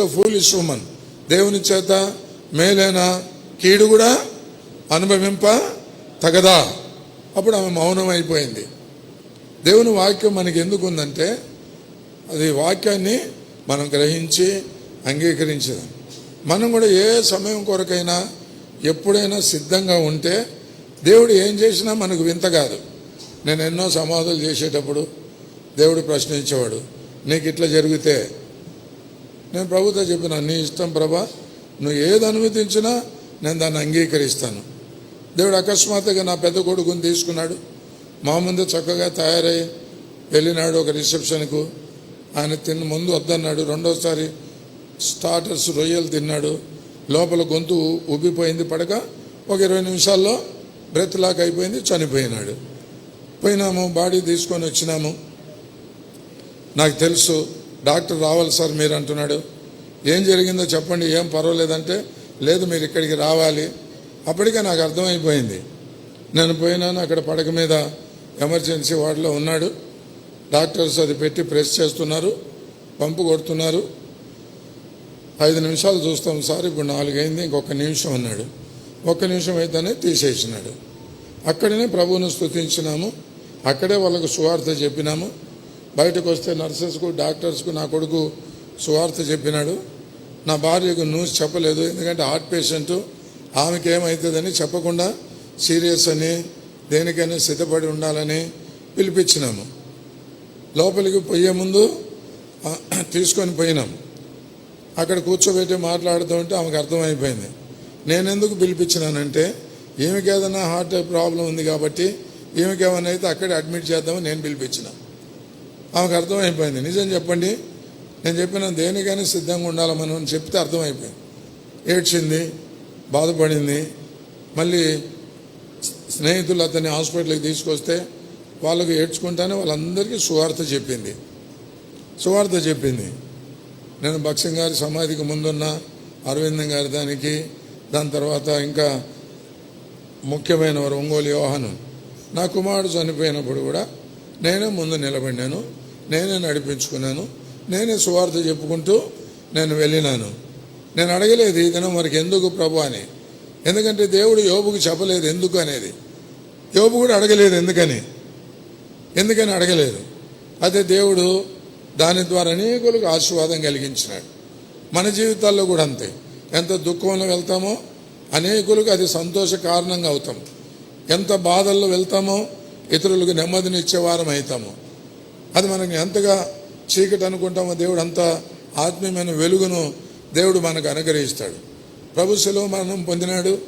Foolish woman దేవుని చేత మేలైన కీడు కూడా అనుభవింప తగదా. అప్పుడు ఆమె మౌనం అయిపోయింది. దేవుని వాక్యం మనకి ఎందుకు ఉందంటే అది వాక్యాన్ని మనం గ్రహించి అంగీకరించదాం మనం కూడా ఏ సమయం కొరకైనా ఎప్పుడైనా సిద్ధంగా ఉంటే దేవుడు ఏం చేసినా మనకు వింత కాదు. నేను ఎన్నో సమాధులు చేసేటప్పుడు దేవుడు ప్రశ్నించేవాడు నీకు ఇట్లా జరిగితే నేను ప్రభుతో చెప్పిన నీ ఇష్టం ప్రభా నువ్వు ఏది అనుమతించినా నేను దాన్ని అంగీకరిస్తాను. దేవుడు అకస్మాత్తుగా నా పెద్ద కొడుకుని తీసుకున్నాడు. మా ముందు చక్కగా తయారై వెళ్ళినాడు ఒక రిసెప్షన్కు. ఆయన తిన్న ముందు వద్దన్నాడు. రెండోసారి స్టార్టర్స్ రొయ్యలు తిన్నాడు. లోపల గొంతు ఉబ్బిపోయింది పడక ఒక ఇరవై నిమిషాల్లో బ్రెత్ లాక్ అయిపోయింది చనిపోయినాడు. పోయినాము బాడీ తీసుకొని వచ్చినాము. నాకు తెలుసు డాక్టర్ రావాలి సార్ మీరు అంటున్నాడు. ఏం జరిగిందో చెప్పండి ఏం పర్వాలేదంటే లేదు మీరు ఇక్కడికి రావాలి. అప్పటికే నాకు అర్థమైపోయింది. నేను పోయినాను అక్కడ పడక మీద ఎమర్జెన్సీ వార్డులో ఉన్నాడు. డాక్టర్స్ అది పెట్టి ప్రెస్ చేస్తున్నారు పంపు కొడుతున్నారు. ఐదు నిమిషాలు చూస్తాం సార్ ఇప్పుడు నాలుగైంది ఇంకొక నిమిషం అన్నాడు. ఒక్క నిమిషం అయితేనే తీసేసినాడు. అక్కడనే ప్రభువును స్థుతించినాము అక్కడే వాళ్ళకు సువార్త చెప్పినాము. బయటకు వస్తే నర్సెస్కు డాక్టర్స్కు నా కొడుకు సువార్త చెప్పినాడు. నా భార్యకు న్యూస్ చెప్పలేదు. ఎందుకంటే హార్ట్ పేషెంట్ ఆమెకి ఏమవుతుందని చెప్పకుండా సీరియస్ అని దేనికైనా సిద్ధపడి ఉండాలని పిలిపించినాము. లోపలికి పోయే ముందు తీసుకొని పోయినాం. అక్కడ కూర్చోబెట్టి మాట్లాడుతూ ఉంటే ఆమెకు అర్థమైపోయింది. నేను ఎందుకు పిలిపించినానంటే ఈమెకి ఏదైనా హార్ట్ ప్రాబ్లం ఉంది కాబట్టి ఈమెకి ఏమైనా అయితే అక్కడే అడ్మిట్ చేద్దామని నేను పిలిపించిన. ఆమెకు అర్థమైపోయింది. నిజం చెప్పండి. నేను చెప్పిన దేనికైనా సిద్ధంగా ఉండాలి మనం అని చెప్తే అర్థమైపోయింది. ఏడ్చింది బాధపడింది. మళ్ళీ స్నేహితులు అతన్ని హాస్పిటల్కి తీసుకొస్తే వాళ్ళకు ఏడ్చుకుంటానే వాళ్ళందరికీ సువార్త చెప్పింది. సువార్త చెప్పింది. నేను భక్సింగ్ గారి సమాధికి ముందున్న అరవిందం గారి దానికి దాని తర్వాత ఇంకా ముఖ్యమైన వారు ఒంగోలు యోహాను. నా కుమారుడు చనిపోయినప్పుడు కూడా నేనే ముందు నిలబడినాను. నేనే నడిపించుకున్నాను. నేనే సువార్త చెప్పుకుంటూ నేను వెళ్ళినాను. నేను అడగలేదు ఈ దినం మనకి ఎందుకు ప్రభు అని. ఎందుకంటే దేవుడు యోబుకు చెప్పలేదు ఎందుకు అనేది. యోబు కూడా అడగలేదు ఎందుకని. ఎందుకని అడగలేదు. అదే దేవుడు దాని ద్వారా అనేకులకు ఆశీర్వాదం కలిగించినాడు. మన జీవితాల్లో కూడా అంతే. ఎంత దుఃఖంలో వెళ్తామో అనేకులకు అది సంతోష కారణంగా అవుతాం. ఎంత బాధల్లో వెళ్తామో ఇతరులకు నెమ్మదిని ఇచ్చేవారం అవుతాము అది మనకి ఎంతగా చీకటి అనుకుంటామో దేవుడు అంత ఆత్మీయమైన వెలుగును దేవుడు మనకు అనుగ్రహిస్తాడు. ప్రభు సెలవు మరణం పొందినాడు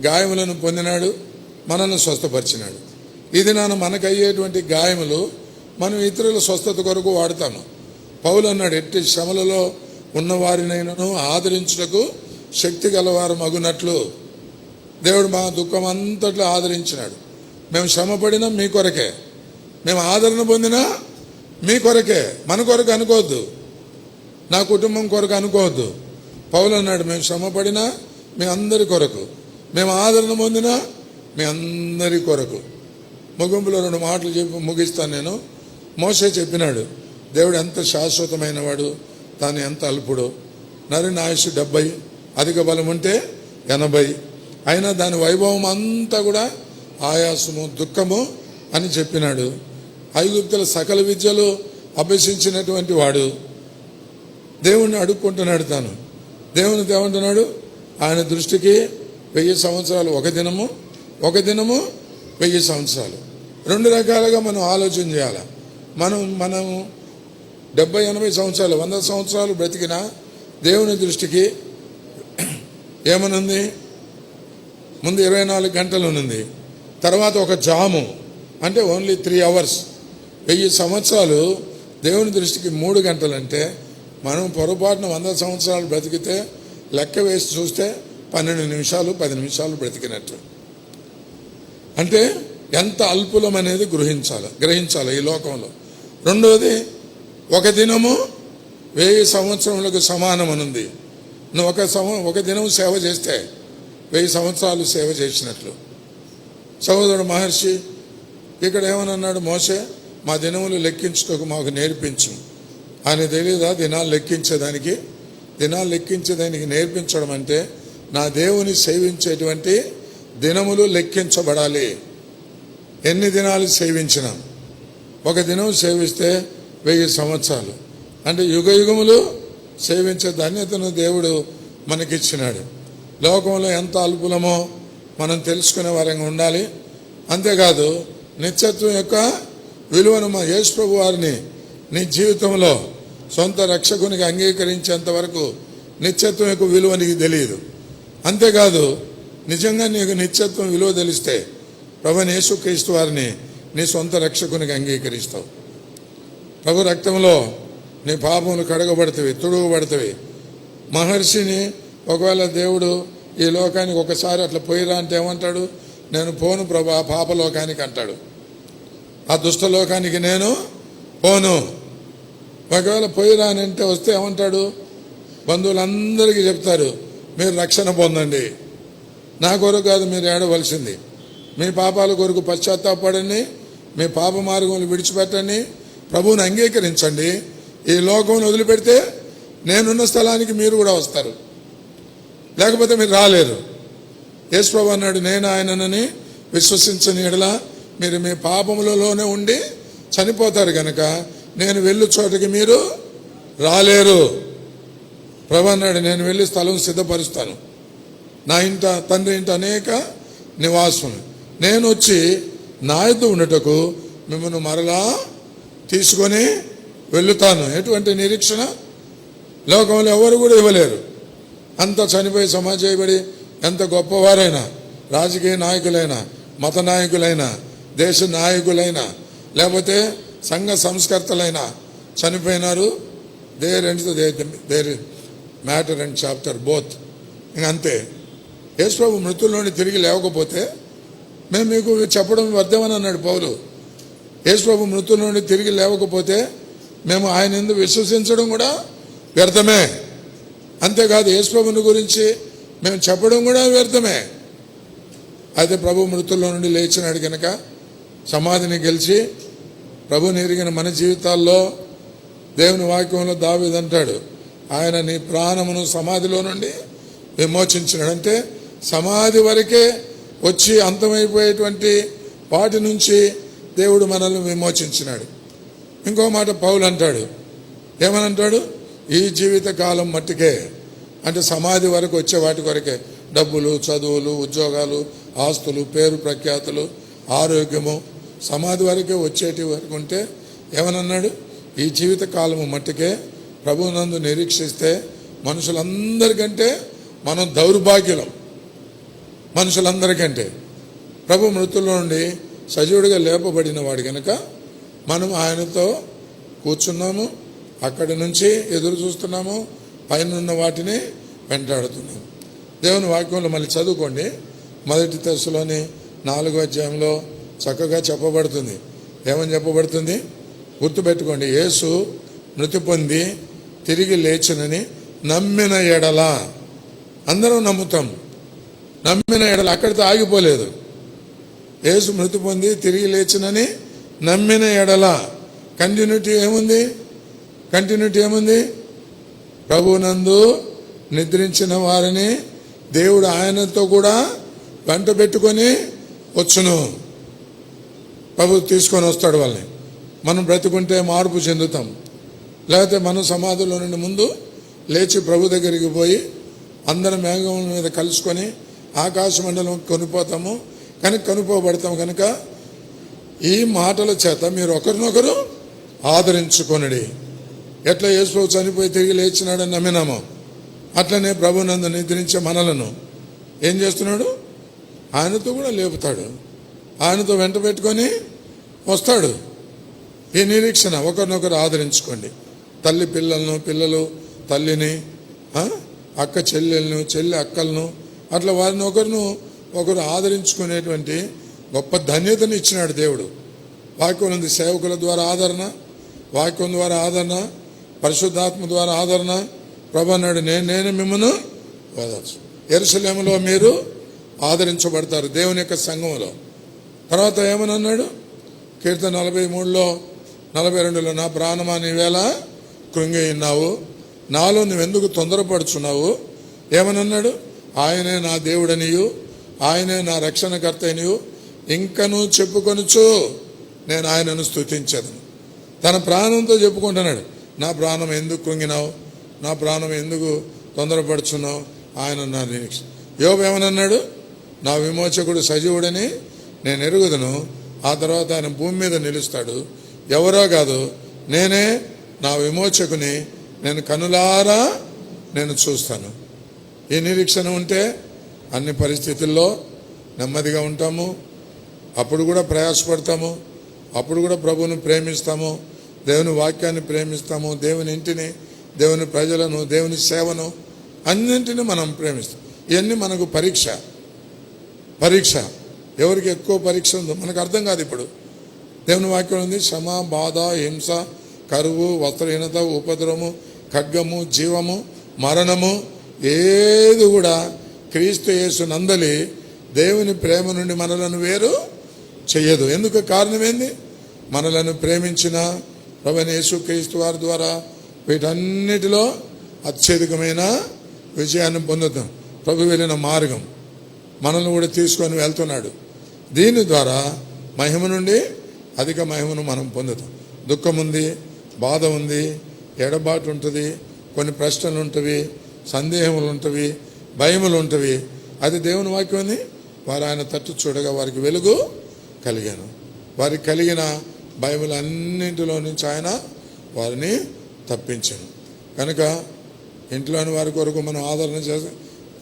గాయములను పొందినాడు మనల్ని స్వస్థపరిచినాడు. ఇది నాన్న మనకయ్యేటువంటి గాయములు మనం ఇతరుల స్వస్థత కొరకు వాడతాము. పౌలు అన్నాడు ఎట్టి శ్రమలలో ఉన్నవారినైనను ఆదరించుటకు శక్తి గలవారు మగునట్లు. దేవుడు మా దుఃఖం అంతట్లో ఆదరించినాడు. మేము శ్రమపడినా మీ కొరకే. మేము ఆదరణ పొందినా మీ కొరకే మన కొరకు అనుకోవద్దు. నా కుటుంబం కొరకు అనుకోవద్దు. పౌలు అన్నాడు మేము శ్రమపడినా మీ అందరి కొరకు మేము ఆదరణ పొందినా మీ అందరి కొరకు. ముగింపులో రెండు మాటలు చెప్పి ముగిస్తాను నేను. మోసే చెప్పినాడు దేవుడు ఎంత శాశ్వతమైన వాడు తాను ఎంత అల్పుడు. నరి ఆయుష్ డెబ్బై అధిక బలం ఉంటే ఎనభై. అయినా దాని వైభవం అంతా కూడా ఆయాసము దుఃఖము అని చెప్పినాడు. ఐగుప్తుల సకల విద్యలు అభ్యసించినటువంటి వాడు దేవుణ్ణి అడుక్కుంటున్నాడు తాను. దేవుని దేవంటున్నాడు? ఆయన దృష్టికి వెయ్యి సంవత్సరాలు ఒక దినము ఒక దినము వెయ్యి సంవత్సరాలు. రెండు రకాలుగా మనం ఆలోచన చేయాలి. మనం మనం డెబ్బై ఎనభై సంవత్సరాలు వంద సంవత్సరాలు బ్రతికిన దేవుని దృష్టికి ఏమనుంది? ముందు ఇరవై నాలుగు గంటలు ఉంది తర్వాత ఒక జాము అంటే ఓన్లీ త్రీ అవర్స్ వెయ్యి సంవత్సరాలు దేవుని దృష్టికి మూడు గంటలంటే మనం పొరపాటున వంద సంవత్సరాలు బ్రతికితే లెక్క వేసి చూస్తే పన్నెండు నిమిషాలు పది నిమిషాలు బ్రతికినట్టు. అంటే ఎంత అల్పులం అనేది గ్రహించాలి గ్రహించాలి ఈ లోకంలో. రెండవది ఒక దినము వెయ్యి సంవత్సరములకు సమానమనుంది. నువ్వు ఒక సంవ ఒక దినం సేవ చేస్తే వెయ్యి సంవత్సరాలు సేవ చేసినట్లు. సహోదరుడు మహర్షి ఇక్కడ ఏమనన్నాడు మోసే మా దినములు లెక్కించుటకు మాకు నేర్పించు. ఆయన తెలియదా దినాలు లెక్కించేదానికి? దినాలు లెక్కించే దానికి నేర్పించడం అంటే నా దేవుని సేవించేటువంటి దినములు లెక్కించబడాలి. ఎన్ని దినాలు సేవించినాం? ఒక దినం సేవిస్తే వెయ్యి సంవత్సరాలు. అంటే యుగ యుగములు సేవించే ధన్యతను దేవుడు మనకిచ్చినాడు. లోకంలో ఎంత అల్పులమో మనం తెలుసుకునే వారంగా ఉండాలి. అంతేకాదు నిత్యత్వం యొక్క విలువను మా యేసుప్రభు వారిని నీ జీవితంలో సొంత రక్షకునికి అంగీకరించేంత వరకు నిత్యత్వం యొక్క విలువ నీకు తెలియదు. అంతేకాదు నిజంగా నీకు నిత్యత్వం విలువ తెలిస్తే ప్రభు యేసుక్రీస్తు వారిని నీ సొంత రక్షకునికి అంగీకరిస్తావు. ప్రభు రక్తంలో నీ పాపములు కడగబడతవి తుడుగబడతవి మహర్షిని ఒకవేళ దేవుడు ఈ లోకానికి ఒకసారి అట్లా పోయిరా అంటే ఏమంటాడు? నేను పోను ప్రభు ఆ పాపలోకానికి అంటాడు. ఆ దుష్టలోకానికి నేను పోను. ఒకవేళ పోయిరానంటే వస్తే ఏమంటాడు? బంధువులందరికీ చెప్తారు మీరు రక్షణ పొందండి. నా కొరకు కాదు మీరు ఏడవలసింది. మీ పాపాల కొరకు పశ్చాత్తాపడండి మీ పాప మార్గములు విడిచిపెట్టండి ప్రభువుని అంగీకరించండి. ఈ లోకం వదిలిపెడితే నేనున్న స్థలానికి మీరు కూడా వస్తారు. లేకపోతే మీరు రాలేరు. యేసు ప్రభు అన్నాడు నేను ఆయననని విశ్వసించని ఎడల మీరు మీ పాపములలోనే ఉండి చనిపోతారు కనుక నేను వెళ్ళు చోటకి మీరు రాలేరు. ప్రభు అన్నాడు నేను వెళ్ళి స్థలం సిద్ధపరుస్తాను. నా ఇంట తండ్రి ఇంట అనేక నివాసములు నేను వచ్చి నా ఉండటకు మిమ్మల్ని మరలా తీసుకొని వెళ్తాను ఎటువంటి నిరీక్షణ? లోకంలో ఎవరు కూడా ఇవ్వలేరు. అంత చనిపోయి సమాజ చేయబడి ఎంత గొప్పవారైనా రాజకీయ నాయకులైనా మత నాయకులైనా దేశ నాయకులైనా లేకపోతే సంఘ సంస్కర్తలైనా చనిపోయినారు. There and there matter and chapter both అంతే. యేసుప్రభు మృతుల్లోని తిరిగి లేవకపోతే మేము మీకు చెప్పడం వ్యర్థమని అన్నాడు పౌలు. యేసుప్రభు మృతుల్లోని తిరిగి లేవకపోతే మేము ఆయన ఎందుకు విశ్వసించడం కూడా వ్యర్థమే. అంతేకాదు యేసుప్రభుని గురించి మేము చెప్పడం కూడా వ్యర్థమే. అయితే ప్రభు మృతుల్లో నుండి లేచినాడు కనుక సమాధిని గెలిచి ప్రభుని ఎరిగిన మన జీవితాల్లో దేవుని వాక్యంలో దావిదంటాడు ఆయన నీ ప్రాణమును సమాధిలో నుండి విమోచించినాడు అంటే సమాధి వరకే వచ్చి అంతమైపోయేటువంటి వాటి నుంచి దేవుడు మనల్ని విమోచించినాడు. ఇంకో మాట పౌలు అంటాడు ఏమనంటాడు? ఈ జీవిత కాలం మట్టికే అంటే సమాధి వరకు వచ్చే వాటి కొరకే డబ్బులు చదువులు ఉద్యోగాలు ఆస్తులు పేరు ప్రఖ్యాతులు ఆరోగ్యము సమాధి వరకే వచ్చేటి వరకు ఉంటే ఏమనన్నాడు? ఈ జీవిత కాలము మట్టుకే ప్రభునందు నిరీక్షిస్తే మనుషులందరికంటే మనం దౌర్భాగ్యులం. మనుషులందరికంటే. ప్రభు మృతుల్లో నుండి సజీవుడిగా లేపబడిన వాడు కనుక మనం ఆయనతో కూర్చున్నాము అక్కడి నుంచి ఎదురు చూస్తున్నాము పైన ఉన్న వాటిని వెంటాడుతున్నాము. దేవుని వాక్యంలో మళ్ళీ చదువుకోండి. మొదటి దశలోని నాలుగో అధ్యాయంలో చక్కగా చెప్పబడుతుంది. ఏమని చెప్పబడుతుంది? గుర్తుపెట్టుకోండి యేసు మృతి పొంది తిరిగి లేచినని నమ్మిన ఎడల. అందరం నమ్ముతాం. నమ్మిన ఎడల అక్కడితో ఆగిపోలేదు. యేసు మృతి పొంది తిరిగి లేచినని నమ్మిన ఎడల. కంటిన్యూటీ ఏముంది? కంటిన్యూటీ ఏముంది? ప్రభునందు నిద్రించిన వారిని దేవుడు ఆయనతో కూడా వెంట పెట్టుకొని వచ్చును. ప్రభు తీసుకొని వస్తాడు వాళ్ళని. మనం బ్రతుకుంటే మార్పు చెందుతాం. లేకపోతే మనం సమాధిలో నుండి ముందు లేచి ప్రభు దగ్గరికి పోయి అందరం మేఘం మీద కలుసుకొని ఆకాశ మండలం కొనిపోతాము. కనుక కొనుక్కోబడతాం కనుక ఈ మాటల చేత మీరు ఒకరినొకరు ఆదరించుకొనడి. ఎట్లా యేసు చనిపోయి తిరిగి లేచినాడని నమ్మినామో అట్లనే ప్రభునందు నిద్రించే మనలను ఏం చేస్తున్నాడు? ఆయనతో కూడా లేపుతాడు. ఆయనతో వెంట పెట్టుకొని వస్తాడు. ఈ నిరీక్షణ ఒకరినొకరు ఆదరించుకోండి. తల్లి పిల్లలను పిల్లలు తల్లిని అక్క చెల్లెలను చెల్లి అక్కలను అట్లా వారిని ఒకరిను ఒకరు ఆదరించుకునేటువంటి గొప్ప ధన్యతను ఇచ్చినాడు దేవుడు. వాక్యం ఉంది సేవకుల ద్వారా ఆదరణ వాక్యం ద్వారా ఆదరణ పరిశుద్ధాత్మ ద్వారా ఆదరణ. ప్రభు అన్నాడు నేను నేను మిమ్మను ఓదార్చు ఎరుసలేములో మీరు ఆదరించబడతారు దేవుని యొక్క సంఘంలో తర్వాత ఏమని అన్నాడు కీర్తన నలభై మూడులో నలభై రెండులో నా ప్రాణమా నీవేళ కృంగి నాలో నువ్వెందుకు తొందరపడుచున్నావు? ఏమనన్నాడు? ఆయనే నా దేవుడనియు. ఆయనే నా రక్షణకర్త అనియు ఇంకను చెప్పుకొనుచు నేను ఆయనను స్థుతించను తన ప్రాణంతో చెప్పుకుంటున్నాడు. నా ప్రాణం ఎందుకు కృంగినావు? నా ప్రాణం ఎందుకు తొందరపడుచున్నావు? ఆయన నా నిరీక్ష యోబు ఏమనన్నాడు? నా విమోచకుడు సజీవుడని నేను ఎరుగుదను ఆ తర్వాత ఆయన భూమి మీద నిలుస్తాడు. ఎవరో కాదు నేనే నా విమోచకుని నేను కనులారా నేను చూస్తాను. ఈ నిరీక్షణ ఉంటే అన్ని పరిస్థితుల్లో నెమ్మదిగా ఉంటాము. అప్పుడు కూడా ప్రయాసపడతాము. అప్పుడు కూడా ప్రభువును ప్రేమిస్తాము. దేవుని వాక్యాన్ని ప్రేమిస్తాము. దేవుని ఇంటిని దేవుని ప్రజలను దేవుని సేవను అన్నింటినీ మనం ప్రేమిస్తాం. ఇవన్నీ మనకు పరీక్ష. పరీక్ష. ఎవరికి ఎక్కువ పరీక్ష ఉందో మనకు అర్థం కాదు ఇప్పుడు. దేవుని వాక్యం ఉంది శ్రమ బాధ హింస కరువు వస్త్రహీనత ఉపద్రవము ఖడ్గము జీవము మరణము ఏది కూడా క్రీస్తు యేసు నందలి దేవుని ప్రేమ నుండి మనలను వేరు చేయదు. ఎందుకు కారణం ఏంది? మనలను ప్రేమించిన ప్రభు యేసు క్రీస్తు వారి ద్వారా వీటన్నిటిలో అత్యధికమైన విజయాన్ని పొందుతాం. ప్రభు వెళ్ళిన మార్గం. మనల్ని కూడా తీసుకొని వెళ్తున్నాడు. దీని ద్వారా మహిమ నుండి అధిక మహిమను మనం పొందుతాం. దుఃఖం ఉంది బాధ ఉంది ఎడబాటు ఉంటుంది కొన్ని ప్రశ్నలు ఉంటవి సందేహములు ఉంటవి భయములు ఉంటవి. అది దేవుని వాక్యం ఉంది వారు ఆయన తట్టు చూడగా వారికి వెలుగు కలిగాను. వారికి కలిగిన భయములన్నింటిలో నుంచి ఆయన వారిని తప్పించాను. కనుక ఇంట్లోని వారి కొరకు మనం ఆదరణ చేసి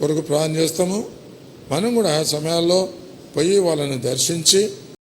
కొరకు ప్రార్థన చేస్తాము. మనం కూడా ఆ సమయాల్లో పోయి వాళ్ళని దర్శించి